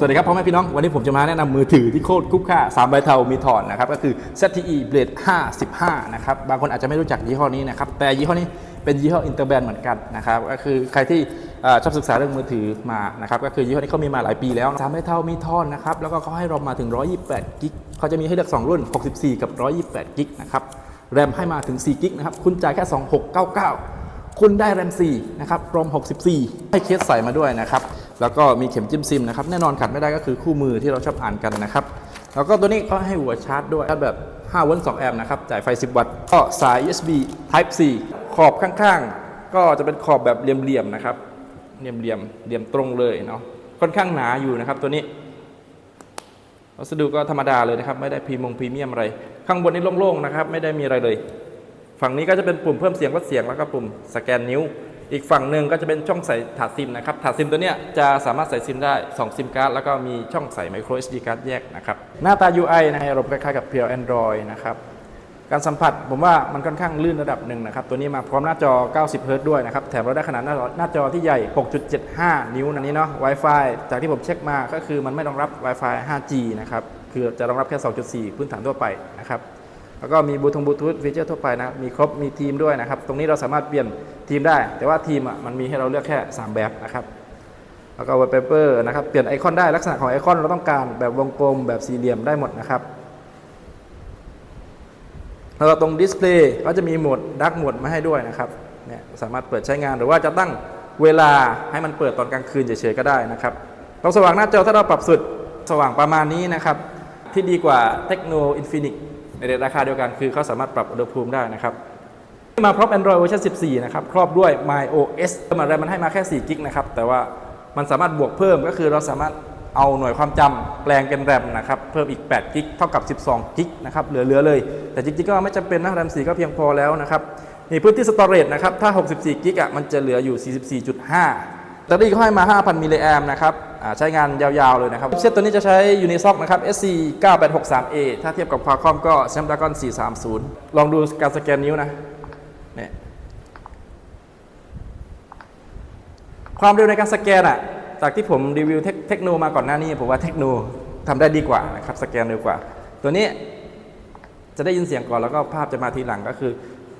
สวัสดีครับพ่อแม่พี่น้อง วันนี้ผมจะมาแนะนำมือถือที่โคตรคุ้มค่า3ใบเทามีถอนนะครับ ก็คือ ZTE Blade 55 นะครับ บางคนอาจจะไม่รู้จักยี่ห้อนี้นะครับ แต่ยี่ห้อนี้เป็นยี่ห้ออินเตอร์แบรนด์เหมือนกันนะครับ ก็คือใครที่ชอบศึกษาเรื่องมือถือมานะครับ ก็คือยี่ห้อนี้เขามีมาหลายปีแล้ว3ใบเทามีทอนนะครับ แล้วก็เขาให้รอมมาถึง 128 กิกเขาจะมีให้เลือก 2 รุ่น 64 กับ 128 กิกนะครับ แรมให้มาถึง 4 กิกนะครับ คุณจ่ายแค่ 2699 คุณได้แรม4นะครับรอม64 ให้เคสใส่มาด้วยนะครับ แล้วก็มีเข็มจิ้มซิมนะครับแน่นอนขาดไม่ได้ก็คือคู่มือที่เราชอบอ่านกันนะครับแล้วก็ตัวนี้ก็ให้หัวชาร์จด้วยชาร์จแบบ5โวลต์2แอมป์นะครับจ่ายไฟ 10 วัตต์ก็สาย USB Type C ขอบข้างๆ ก็จะเป็นขอบแบบเหลี่ยมๆนะครับเหลี่ยมๆเหลี่ยมตรงเลยเนาะค่อนข้างหนาอยู่นะครับตัวนี้วัสดุก็ธรรมดาเลยนะครับ ไม่ได้พรีมงพรีเมียมอะไร ข้างบนนี่โล่งๆนะครับ ไม่ได้มีอะไรเลย ฝั่งนี้ก็จะเป็นปุ่มเพิ่มเสียงลดเสียงแล้วก็ปุ่มสแกนนิ้ว อีกฝั่งหนึ่งก็จะเป็นช่องใส่ถาดซิมนะครับถาดซิมตัวเนี้ยจะสามารถใส่ซิมได้ 2 ซิมการ์ดแล้วก็มีช่องใส่ micro SD card แยกนะครับ หน้าตา UI นะอารมณ์คล้ายๆกับเพียว Android นะครับการสัมผัสผมว่ามันค่อนข้างลื่นระดับหนึ่งนะครับ ตัวนี้มาพร้อมหน้าจอ 90เฮิรต์ด้วยนะครับ แถมเราได้ขนาดหน้าจอหน้าจอที่ใหญ่ 6.75 นิ้วนันนี้เนาะ Wi-Fi จากที่ผมเช็คมาก็คือมันไม่รองรับ Wi-Fi 5G นะครับ คือจะรองรับแค่ 2.4 พื้นฐานทั่วไปนะครับ แล้วก็มีบลูทูธบลูทูธฟีเจอร์ทั่วไปนะมีครบมีทีมด้วยนะครับ ตรงนี้เราสามารถเปลี่ยนทีมได้ แต่ว่าทีมอะมันมีให้เราเลือกแค่ 3 แบบนะครับแล้วก็ wallpaper นะครับเปลี่ยนไอคอนได้ลักษณะของไอคอนเราต้องการแบบวงกลมแบบสี่เหลี่ยมได้หมดนะครับแล้วก็ตรงดิสเพลย์ก็จะมีโหมดดักโหมดมาให้ด้วยนะครับเนี่ยสามารถเปิดใช้งานหรือว่าจะตั้งเวลาให้มันเปิดตอนกลางคืนเฉยๆก็ได้นะครับควาสว่างหน้าจอถ้าเราปรับสุดสว่างประมาณนี้นะครับ ที่ดีกว่าเทคโนอินฟินิก ในราคาเดียวกันคือเขาสามารถปรับอุณหภูมิได้นะครับมาพร้อม Android เวอร์ชัน14 นะครับ ครอบด้วย MyOS มาแรมมันให้มาแค่ 4 กิกนะครับ แต่ว่ามันสามารถบวกเพิ่มก็คือเราสามารถเอาหน่วยความจำแปลงเป็นแรมนะครับ เพิ่มอีก 8 กิกเท่ากับ 12 กิกนะครับ เหลือๆเลย แต่จริงๆก็ไม่จำเป็นนะแรม 4 ก็เพียงพอแล้วนะครับ นี่พื้นที่สตอเรจนะครับ ถ้า 64 กิกอะ มันจะเหลืออยู่ 44.5 แบตเตอรี่เขาให้มา 5,000 มิลลิแอมนะครับใช้งานยาวๆเลยนะครับ เซตตัวนี้จะใช้ Unisoc นะครับ SC 9863A ถ้าเทียบกับ Qualcomm ก็ Snapdragon 430 ลองดูการสแกนนิ้วนะเนี่ยความเร็วในการสแกนอะจากที่ผมรีวิวเทคโนมาก่อนหน้านี้ ผมว่าเทคโนทำได้ดีกว่านะครับ สแกนเร็วกว่า ตัวนี้จะได้ยินเสียงก่อนแล้วก็ภาพจะมาทีหลังก็คือ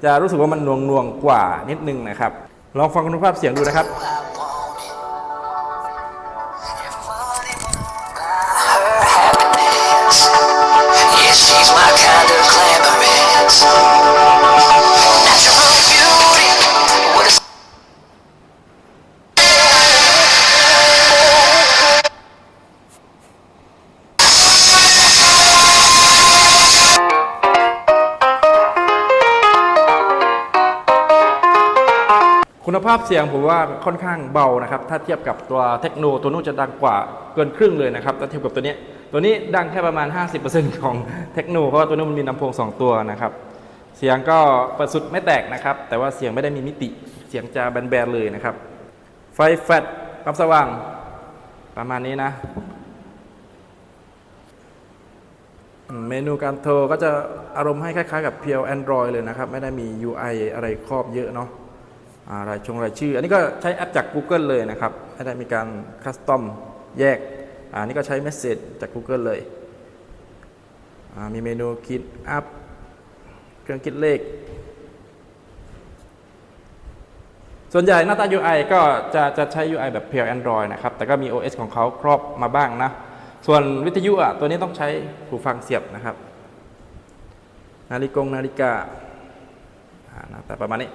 จะรู้สึกว่ามันนวงนวงๆกว่านิดนึงนะครับ ลองฟังคุณภาพเสียงดูนะครับ she's my kind of glamorous. Natural beauty. What a คุณภาพเสียงผมว่าค่อนข้างเบานะครับ ถ้าเทียบกับตัวเทคโนตัวนู้นจะดังกว่าเกินครึ่งเลยนะครับ ถ้าเทียบกับตัวนี้ ตัวนี้ดังแค่ประมาณ 50%ของเทคโนเพราะว่าตัวนู้มันมีลำโพง 2 ตัวนะครับ เสียงก็ปิดสุดไม่แตกนะครับ แต่ว่าเสียงไม่ได้มีมิติ เสียงจะแบนๆเลยนะครับ ไฟแฟลชความสว่างประมาณนี้นะ เมนูการโทรก็จะอารมณ์ให้คล้ายๆกับเพียว Android เลยนะครับ ไม่ได้มี UI อะไรครอบเยอะเนาะอ่ารายชงรายชื่อ อันนี้ก็ใช้แอปจาก Google เลยนะครับ ไม่ได้มีการคัสตอมแยก อ่านี่ก็ใช้ Message จาก Google เลย มีเมนูคิดอัพเครื่องคิดเลข ส่วนใหญ่หน้าตา UI ก็จะจะใช้ UI แบบเพียว Android นะครับ แต่ก็มี OS ของเขาครอบมาบ้างนะ ส่วนวิทยุอะตัวนี้ต้องใช้หูฟังเสียบนะครับ นาฬิกงนาฬิกาอ่าหน้าตาประมาณนี้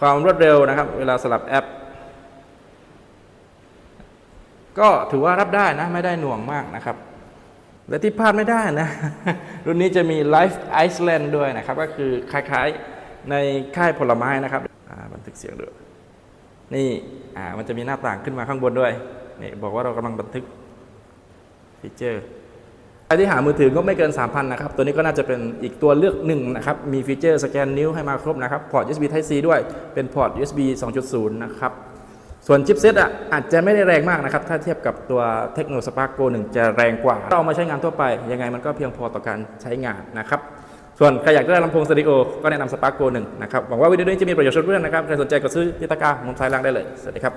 ความรวดเร็วนะครับ เวลาสลับแอป ก็ถือว่ารับได้นะไม่ได้หน่วงมากนะครับ และที่พลาดไม่ได้นะ รุ่นนี้จะมี Live Iceland ด้วยนะครับ ก็คือคล้ายๆในค่ายผลไม้นะครับบันทึกเสียงด้วยนี่มันจะมีหน้าต่างขึ้นมาข้างบนด้วยนี่บอกว่าเรากำลังบันทึกฟีเจอร์ใครที่หามือถือก็ไม่เกิน 3,000 นะครับ ตัวนี้ก็น่าจะเป็นอีกตัวเลือกหนึ่งนะครับ มีฟีเจอร์สแกนนิ้วให้มาครบนะครับ พอร์ต USB Type C ด้วย เป็นพอร์ต USB 2.0 นะครับ ส่วนชิปเซตอะอาจจะไม่ได้แรงมากนะครับ ถ้าเทียบกับตัวเทคโนสปาร์กโกหนึ่งจะแรงกว่า เราเอามาใช้งานทั่วไป ยังไงมันก็เพียงพอต่อการใช้งานนะครับ ส่วนใครอยากได้ลำโพงสเตอริโอก็แนะนำสปาร์กโกหนะครับ หวังว่าวิดีโอนี้จะมีประโยชน์เพื่อนนะครับ ใครสนใจก็ซื้อที่ตะกร้ามุมซ้ายล่างได้เลย สวัสดีครับ